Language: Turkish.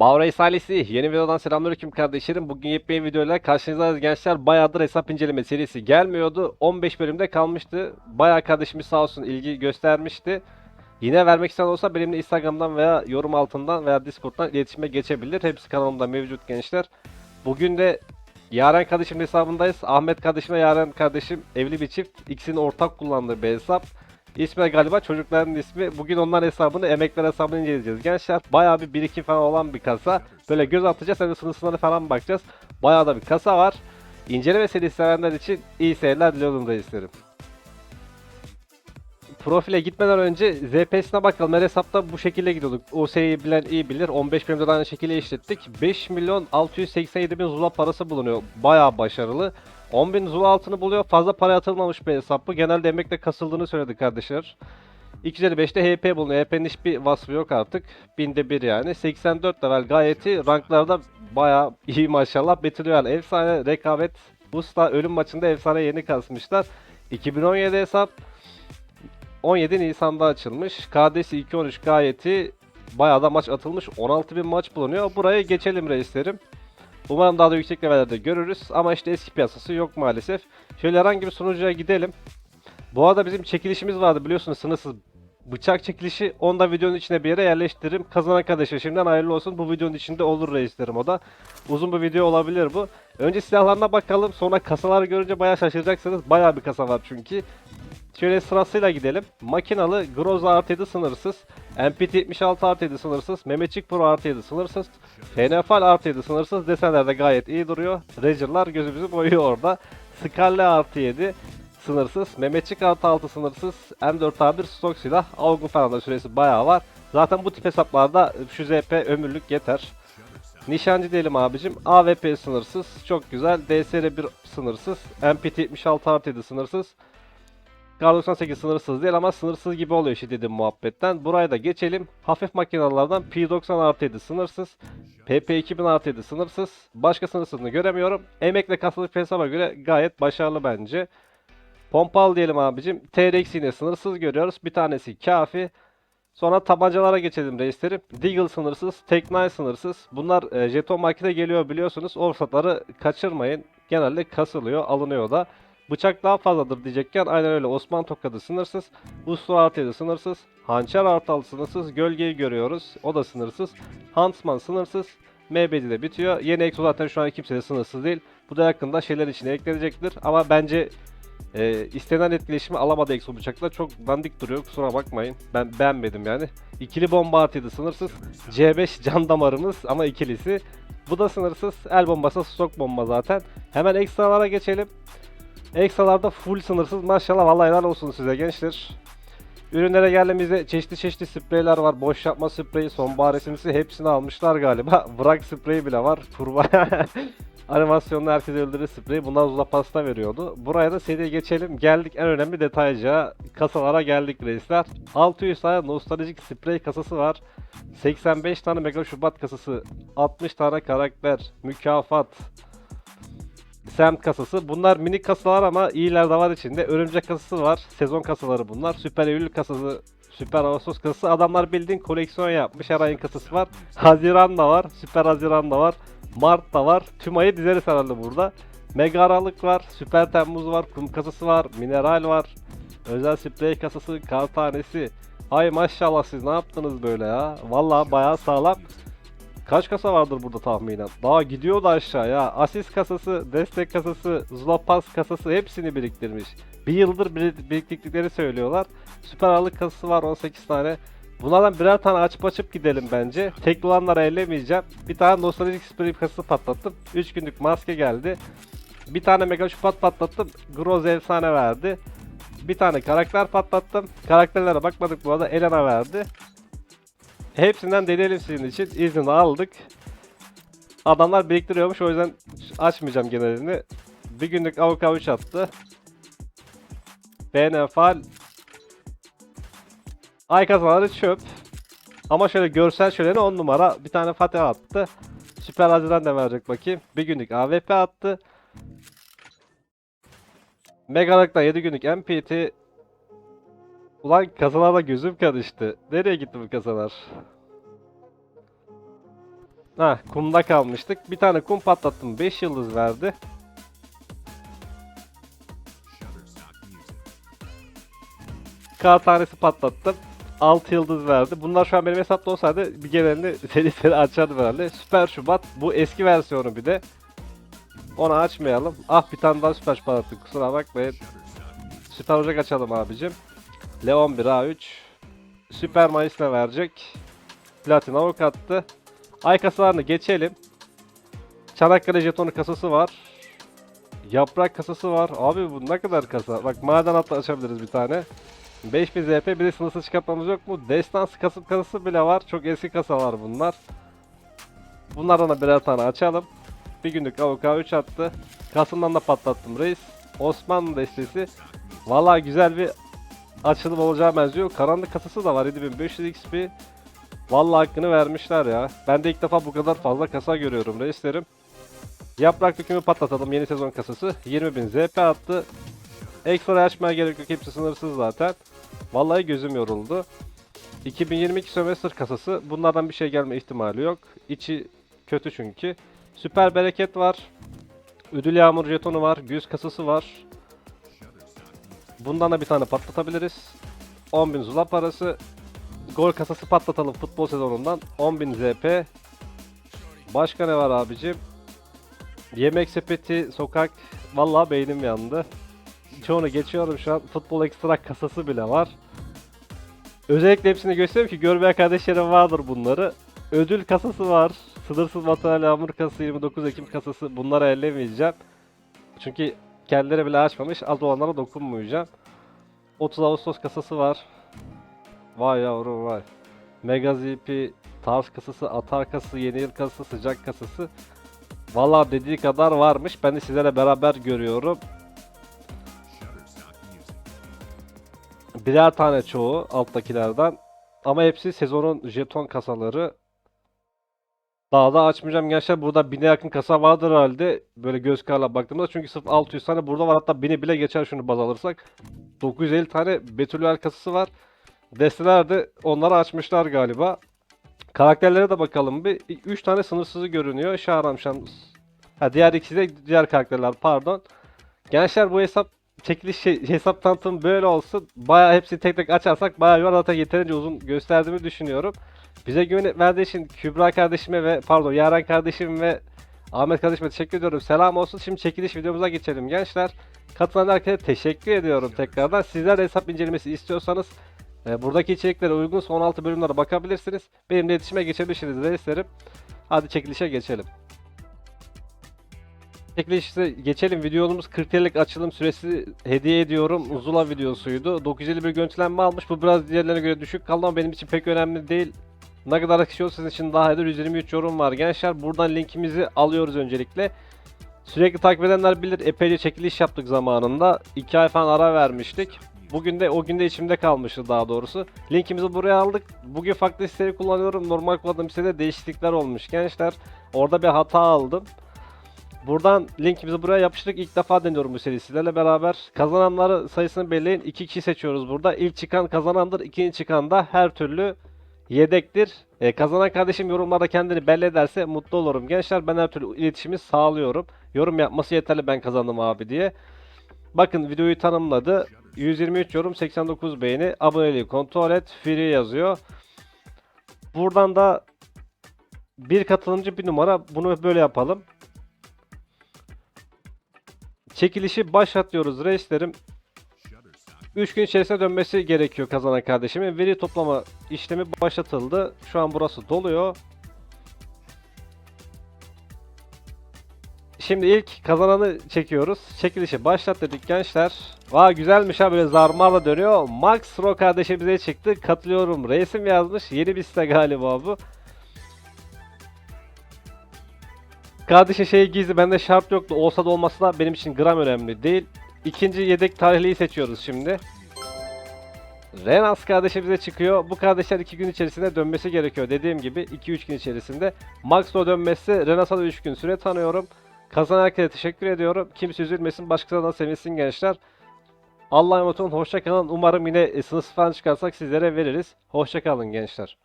Bavray Salisi yeni videodan selamünaleyküm kardeşlerim. Bugün yepyeni videoyla karşınızdayız gençler. Bayağıdır hesap inceleme serisi gelmiyordu. 15 bölümde kalmıştı. Bayağı kardeşimiz sağ olsun ilgi göstermişti. Yine vermek isteyen olsa benimle Instagram'dan veya yorum altından veya Discord'dan iletişime geçebilir. Hepsi kanalımda mevcut gençler. Bugün de Yaren kardeşimin hesabındayız. Ahmet kardeşim ve Yaren kardeşim evli bir çift. İkisinin ortak kullandığı bir hesap. İsmi de galiba çocukların ismi. Bugün onların hesabını, emekler hesabını inceleyeceğiz. Gençler bayağı bir birikim falan olan bir kasa. Böyle göz atacağız hem de falan bakacağız. Bayağı da bir kasa var. İnceleme serisi sevenler için iyi seyirler diliyorum da isterim. Profile gitmeden önce ZP'sine bakalım. Her hesapta bu şekilde gidiyorduk. OS'yi bilen iyi bilir. 15 bölümde de aynı şekilde işlettik. 5 milyon 687 bin Zula parası bulunuyor. Bayağı başarılı. 10 bin Zula altını buluyor. Fazla para atılmamış bir hesap bu. Genelde emekle kasıldığını söyledi kardeşler. 255'te HP bulunuyor. HP'nin hiçbir vasfı yok artık. Binde bir yani. 84 level gayet iyi. Ranklarda bayağı iyi maşallah. Battle Royale efsane rekabet. Usta ölüm maçında efsane yeni kasmışlar. 2017 hesap 17 Nisan'da açılmış. KD'si 2.13 gayet iyi. Bayağı da maç atılmış. 16.000 maç bulunuyor. Buraya geçelim reislerim. Umarım daha da yüksek levellerde görürüz. Ama işte eski piyasası yok maalesef. Şöyle herhangi bir sunucuya gidelim. Bu arada bizim çekilişimiz vardı biliyorsunuz sınırsız bıçak çekilişi. Onu da videonun içine bir yere yerleştiririm. Kazanan arkadaşa şimdiden hayırlı olsun. Bu videonun içinde olur reislerim o da. Uzun bir video olabilir bu. Önce silahlarına bakalım. Sonra kasaları görünce bayağı şaşıracaksınız. Bayağı bir kasa var çünkü. Şöyle sırasıyla gidelim. Makinalı Groza 7 sınırsız. MPT 76 artı 7 sınırsız. Mehmetçik Pro artı 7 sınırsız. FNFL artı 7 sınırsız. Desenler de gayet iyi duruyor. Rager'lar gözümüzü boyuyor orada. Scarlet artı 7 sınırsız. Mehmetçik artı 6 sınırsız. M4A1 stok silah. Avgun falan da süresi bayağı var. Zaten bu tip hesaplarda şu ZP ömürlük yeter. Nişancı diyelim abicim. AWP sınırsız. Çok güzel. DSR1 sınırsız. MPT 76 artı 7 sınırsız. Kar 98 sınırsız değil ama sınırsız gibi oluyor işte dedim muhabbetten. Buraya da geçelim. Hafif makinalardan P90 artı 7 sınırsız. PP2000 artı 7 sınırsız. Başka sınırsızını göremiyorum. Emekle kasılık hesaba göre gayet başarılı bence. Pompalı diyelim abicim. TRX yine sınırsız görüyoruz. Bir tanesi kafi. Sonra tabancalara geçelim reislerim. Deagle sınırsız, Tek9 sınırsız. Bunlar e, jeton markete geliyor biliyorsunuz. O fırsatları kaçırmayın. Genelde kasılıyor, alınıyor da. Bıçak daha fazladır diyecekken aynen öyle. Osman tokadı sınırsız. Uslu artı 7 sınırsız. Hançer artı 6 sınırsız. Gölgeyi görüyoruz. O da sınırsız. Huntsman sınırsız. MBD de bitiyor. Yeni Exo zaten şu an kimseye sınırsız değil. Bu da yakında şeyler içine eklenecektir. Ama bence e, istenen etkileşimi alamadı Exo bıçakla. Çok dandik duruyor kusura bakmayın. Ben beğenmedim yani. İkili bomba 7 sınırsız. C5 can damarımız ama ikilisi. Bu da sınırsız. El bombası stok bomba zaten. Hemen ekstralara geçelim. Ekstralarda full sınırsız. Maşallah vallahi helal olsun size gençler. Ürünlere geldiğimizde çeşitli çeşitli spreyler var. Boş yapma spreyi, sonbahar esimsi hepsini almışlar galiba. Bırak spreyi bile var. Kurbağa animasyonlu herkes öldürür spreyi. Bunlar Zula pasta veriyordu. Buraya da seriye geçelim. Geldik en önemli detaycıya. Kasalara geldik reisler. 600 tane nostaljik sprey kasası var. 85 tane Mega Şubat kasası. 60 tane karakter. Mükafat. Semt kasası. Bunlar minik kasalar ama iyiler de var içinde. Örümcek kasası var. Sezon kasaları bunlar. Süper Eylül kasası. Süper Ağustos kasası. Adamlar bildiğin koleksiyon yapmış. Her ayın kasası var. Haziran da var. Süper Haziran da var. Mart da var. Tüm ayı dizeriz herhalde burada. Mega Aralık var. Süper Temmuz var. Kum kasası var. Mineral var. Özel sprey kasası. Kar tanesi. Ay maşallah siz ne yaptınız böyle ya. Vallahi bayağı sağlam. Kaç kasa vardır burada tahminen? Daha gidiyor da aşağıya. Asist kasası, destek kasası, Zulapas kasası hepsini biriktirmiş. Bir yıldır bir- biriktirdikleri söylüyorlar. Süper ağırlık kasası var 18 tane. Bunlardan birer tane açıp açıp gidelim bence. Tek olanları ellemeyeceğim. Bir tane nostaljik sprey kasası patlattım. 3 günlük maske geldi. Bir tane mega şupat patlattım. Groz efsane verdi. Bir tane karakter patlattım. Karakterlere bakmadık bu arada. Elena verdi. Hepsinden deneyelim sizin için. İznini aldık. Adamlar biriktiriyormuş o yüzden açmayacağım genelini. Bir günlük avuk avuç attı. BNFL Ay kazaları çöp. Ama şöyle görsel şöleni 10 numara. Bir tane Fatih attı. Süper Haziran da verecek bakayım. Bir günlük AWP attı. Megalık'ta 7 günlük MPT. Ulan kasalarda gözüm karıştı. Nereye gitti bu kasalar? Ha kumda kalmıştık. Bir tane kum patlattım 5 yıldız verdi. K tanesi patlattım. 6 yıldız verdi. Bunlar şu an benim hesapta olsaydı bir genelini seri seri açardım herhalde. Süper Şubat. Bu eski versiyonu bir de. Onu açmayalım. Ah bir tane daha Süper Şubat attık. Kusura bakmayın. Süper Ocak açalım abicim. Leon 1 A3. Süper Mayıs ne verecek? Platin avuk attı. Ay kasalarını geçelim. Çanakkale jetonu kasası var. Yaprak kasası var. Abi bu ne kadar kasa? Bak maden hatta açabiliriz bir tane. 5000 ZP bir de sınırsız çıkartmamız yok mu? Destansı kasıp kasası bile var. Çok eski kasalar bunlar. Bunlardan da birer tane açalım. Bir günlük AVK 3 attı. Kasımdan da patlattım reis. Osmanlı destesi. Valla güzel bir açılım olacağı benziyor. Karanlık kasası da var 7500 XP. Vallahi hakkını vermişler ya. Ben de ilk defa bu kadar fazla kasa görüyorum reislerim. Yaprak dökümü patlatalım yeni sezon kasası. 20.000 ZP attı. Ekstra açmaya gerek yok hepsi sınırsız zaten. Vallahi gözüm yoruldu. 2022 sömestr kasası. Bunlardan bir şey gelme ihtimali yok. İçi kötü çünkü. Süper bereket var. Ödül yağmur jetonu var. Güz kasası var. Bundan da bir tane patlatabiliriz. 10.000 zula parası. Gol kasası patlatalım futbol sezonundan. 10.000 ZP. Başka ne var abicim? Yemek sepeti, sokak. Vallahi beynim yandı. Çoğunu geçiyorum şu an. Futbol ekstra kasası bile var. Özellikle hepsini göstereyim ki görmeyen kardeşlerim vardır bunları. Ödül kasası var. Sınırsız materyal yağmur kasası 29 Ekim kasası. Bunları ellemeyeceğim. Çünkü kendileri bile açmamış. Az olanlara dokunmayacağım. 30 Ağustos kasası var. Vay yavrum vay. Mega ZP, tarz kasası, atar kasası, yeni yıl kasası, sıcak kasası. Valla dediği kadar varmış. Ben de sizlerle beraber görüyorum. Birer tane çoğu alttakilerden. Ama hepsi sezonun jeton kasaları. Daha da açmayacağım gençler. Burada bine yakın kasa vardır herhalde. Böyle göz kararıyla baktığımda. Çünkü sırf 600 tane burada var. Hatta 1000'i bile geçer şunu baz alırsak. 950 tane Betülüel kasası var. Desteler de onları açmışlar galiba. Karakterlere de bakalım bir. 3 tane sınırsızı görünüyor. Şahram Şams. Ha diğer ikisi de diğer karakterler pardon. Gençler bu hesap çekiliş şey, hesap tanıtım böyle olsun. Baya hepsini tek tek açarsak baya var zaten yeterince uzun gösterdiğimi düşünüyorum. Bize güven verdiği için Kübra kardeşime ve pardon Yaren kardeşim ve Ahmet kardeşime teşekkür ediyorum. Selam olsun. Şimdi çekiliş videomuza geçelim gençler. Katılan herkese teşekkür ediyorum tekrardan. Sizler de hesap incelemesi istiyorsanız e, buradaki içeriklere uygun son 16 bölümlere bakabilirsiniz. Benimle iletişime geçebilirsiniz reislerim. Hadi çekilişe geçelim. Çekilişe geçelim. Videomuz 40 TL'lik açılım süresi hediye ediyorum. Zula videosuydu. 951 görüntülenme almış. Bu biraz diğerlerine göre düşük kaldı ama benim için pek önemli değil. Ne kadar olsa sizin için daha iyidir. 123 yorum var gençler. Buradan linkimizi alıyoruz öncelikle. Sürekli takip edenler bilir. Epeyce çekiliş yaptık zamanında. 2 ay falan ara vermiştik. Bugün de o günde içimde kalmıştı daha doğrusu. Linkimizi buraya aldık. Bugün farklı siteyi kullanıyorum. Normal kullandığım sitede değişiklikler olmuş gençler. Orada bir hata aldım. Buradan linkimizi buraya yapıştırdık. İlk defa deniyorum bu seri sizlerle beraber. Kazananları sayısını belirleyin. İki kişi seçiyoruz burada. İlk çıkan kazanandır. ikinci çıkan da her türlü yedektir. Ee, kazanan kardeşim yorumlarda kendini belli ederse mutlu olurum. Gençler ben her türlü iletişimi sağlıyorum. Yorum yapması yeterli ben kazandım abi diye. Bakın videoyu tanımladı. 123 yorum 89 beğeni. Aboneliği kontrol et. Free yazıyor. Buradan da bir katılımcı bir numara. Bunu böyle yapalım. Çekilişi başlatıyoruz reislerim. 3 gün içerisinde dönmesi gerekiyor kazanan kardeşimin. Veri toplama işlemi başlatıldı. Şu an burası doluyor. Şimdi ilk kazananı çekiyoruz. Çekilişi başlat dedik gençler. Vay güzelmiş ha böyle zarmarla dönüyor. Max Ro kardeşimize çıktı. Katılıyorum. Reisim yazmış. Yeni bir site galiba bu. Kardeşin şeyi gizli. Bende şart yoktu. Olsa da olmasa da benim için gram önemli değil. İkinci yedek tarihliyi seçiyoruz şimdi. Renas kardeşimize çıkıyor. Bu kardeşler 2 gün içerisinde dönmesi gerekiyor. Dediğim gibi 2-3 gün içerisinde. Maxo dönmesi Renas'a da 3 gün süre tanıyorum. Kazanan herkese teşekkür ediyorum. Kimse üzülmesin, başkası da sevinsin gençler. Allah'a emanet olun, hoşça kalın. Umarım yine sınıf falan çıkarsak sizlere veririz. Hoşça kalın gençler.